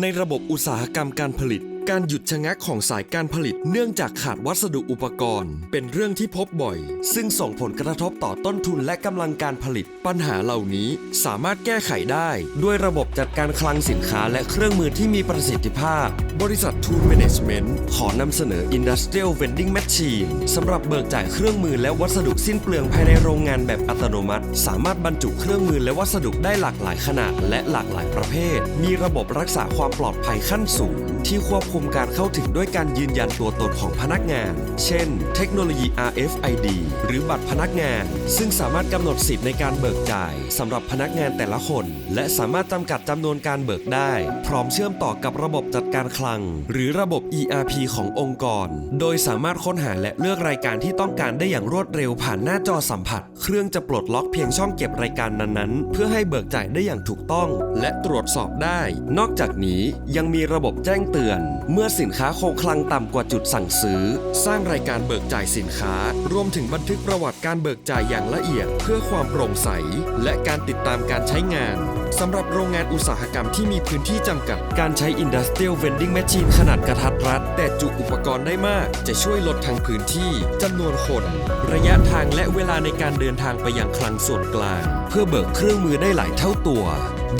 ในระบบอุตสาหกรรมการผลิต การหยุดชะงักของสายการผลิตเนื่องจากขาดวัสดุอุปกรณ์ เป็นเรื่องที่พบบ่อย ซึ่งส่งผลกระทบต่อต้นทุนและกำลังการผลิต ปัญหาเหล่านี้สามารถแก้ไขได้ ด้วยระบบจัดการคลังสินค้าและเครื่องมือที่มีประสิทธิภาพ บริษัท Tool Management ขอนำเสนอ Industrial Vending Machine สำหรับเบิกจ่ายเครื่องมือและวัสดุสิ้นเปลืองภายในโรงงานแบบอัตโนมัติ สามารถบรรจุเครื่องมือและวัสดุได้หลากหลายขนาดและหลากหลายประเภท มีระบบรักษาความปลอดภัยขั้นสูง ที่ควบคุมการเข้าถึงด้วยการยืนยันตัวตนของพนักงาน เช่น เทคโนโลยี RFID หรือบัตรพนักงาน ซึ่งสามารถกำหนดสิทธิ์ในการเบิกจ่ายสำหรับพนักงานแต่ละคน และสามารถจำกัดจำนวนการเบิกได้ พร้อมเชื่อมต่อกับระบบจัดการคลัง หรือระบบ ERP ขององค์กร โดยสามารถค้นหาและเลือกรายการที่ต้องการได้อย่างรวดเร็วผ่านหน้าจอสัมผัส เครื่องจะปลดล็อกเพียงช่องเก็บรายการนั้นๆ เพื่อให้เบิกจ่ายได้อย่างถูกต้อง และตรวจสอบได้ นอกจากนี้ยังมีระบบแจ้งเตือนเมื่อสินค้าคงคลังต่ำกว่าจุดสั่งซื้อ สร้างรายการเบิกจ่ายสินค้า รวมถึงบันทึกประวัติการเบิกจ่ายอย่างละเอียด เพื่อความโปร่งใส และการติดตามการใช้งานสำหรับโรงงานอุตสาหกรรมที่มีพื้นที่จำกัด การใช้ Industrial Vending Machine ขนาดกระทัดรัด แต่จุอุปกรณ์ได้มาก จะช่วยลดทั้งพื้นที่จำนวนคน ระยะทางและเวลาในการเดินทางไปยังคลังส่วนกลาง เพื่อเบิกเครื่องมือได้หลายเท่าตัว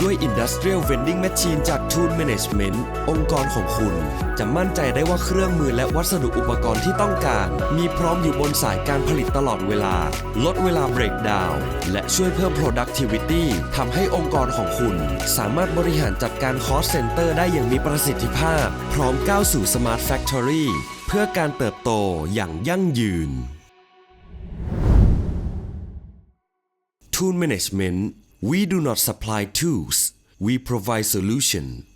ด้วย Industrial Vending Machine จาก Tool Management องค์กรของคุณ จะมั่นใจได้ว่าเครื่องมือและวัสดุอุปกรณ์ที่ต้องการ มีพร้อมอยู่บนสายการผลิตตลอดเวลา ลดเวลา breakdown และช่วยเพิ่ม productivity ทำให้องค์กรของคุณ สามารถบริหารจัดการ cost center ได้อย่างมีประสิทธิภาพ พร้อมก้าวสู่ smart factory เพื่อการเติบโตอย่างยั่งยืน Tool Management We do not supply tools. We provide solution